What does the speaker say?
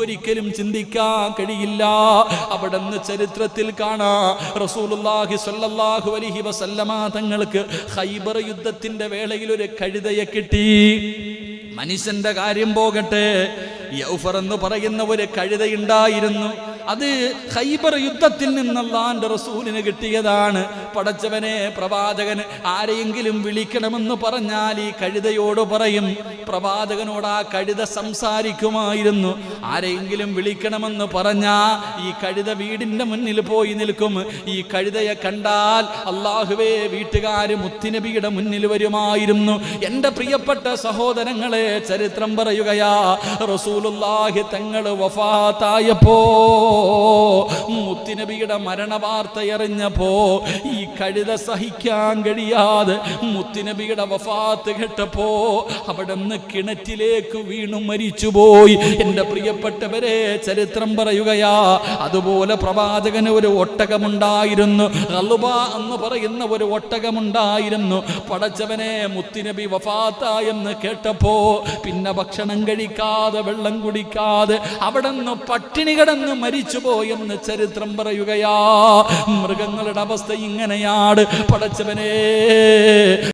ഒരിക്കലും ചിന്തിക്കാൻ കഴിയില്ല. അവിടുന്ന് ചരിത്രത്തിൽ തങ്ങൾക്ക് ഹൈബർ യുദ്ധത്തിന്റെ വേളയിൽ ഒരു കഴുതയെ കിട്ടി. മനുഷ്യന്റെ കാര്യം പോകട്ടെ യൗഫർ എന്ന് പറയുന്ന ഒരു കഴുതയുണ്ടായിരുന്നു. അത് ഹൈബർ യുദ്ധത്തിൽ നിന്നല്ലാന്റെ റസൂലിന് കിട്ടിയതാണ്. പടച്ചവനെ പ്രവാചകൻ ആരെയെങ്കിലും വിളിക്കണമെന്ന് പറഞ്ഞാൽ ഈ കഴുതയോട് പറയും. പ്രവാചകനോട് ആ കഴുത സംസാരിക്കുമായിരുന്നു. ആരെയെങ്കിലും വിളിക്കണമെന്ന് പറഞ്ഞാ ഈ കഴുത വീടിന്റെ മുന്നിൽ പോയി നിൽക്കും. ഈ കഴുതയെ കണ്ടാൽ അള്ളാഹുവേ വീട്ടുകാര് മുത്തിനബിയുടെ മുന്നിൽ വരുമായിരുന്നു. എന്റെ പ്രിയപ്പെട്ട സഹോദരങ്ങളെ ചരിത്രം പറയുകയാ റസൂലുല്ലാഹി തങ്ങൾ വഫാത്തായപ്പോ മുത്തിനബിയുടെ മരണവാർത്ത എറിഞ്ഞപ്പോ ഈ കഴുത സഹിക്കാൻ കഴിയാതെ മുത്തിനബിയുടെ വഫാത്ത് കേട്ടപ്പോ അവിടെ നിന്ന് കിണറ്റിലേക്ക് വീണു മരിച്ചുപോയി. എന്റെ പ്രിയപ്പെട്ടവരെ ചരിത്രം പറയുകയാ അതുപോലെ പ്രവാചകന് ഒരു ഒട്ടകമുണ്ടായിരുന്നു. അലുബ എന്ന് പറയുന്ന ഒരു ഒട്ടകമുണ്ടായിരുന്നു. പടച്ചവനെ മുത്തിനബി വഫാത്തായെന്ന് കേട്ടപ്പോ പിന്നെ ഭക്ഷണം കഴിക്കാതെ വെള്ളം കുടിക്കാതെ അവിടെ നിന്ന് പട്ടിണി കിടന്ന് മരിച്ചുപോയെന്ന് ചരിത്രം പറയുകയാ മൃഗങ്ങളുടെ അവസ്ഥ ഇങ്ങനെയാണ് പടച്ചവനെ.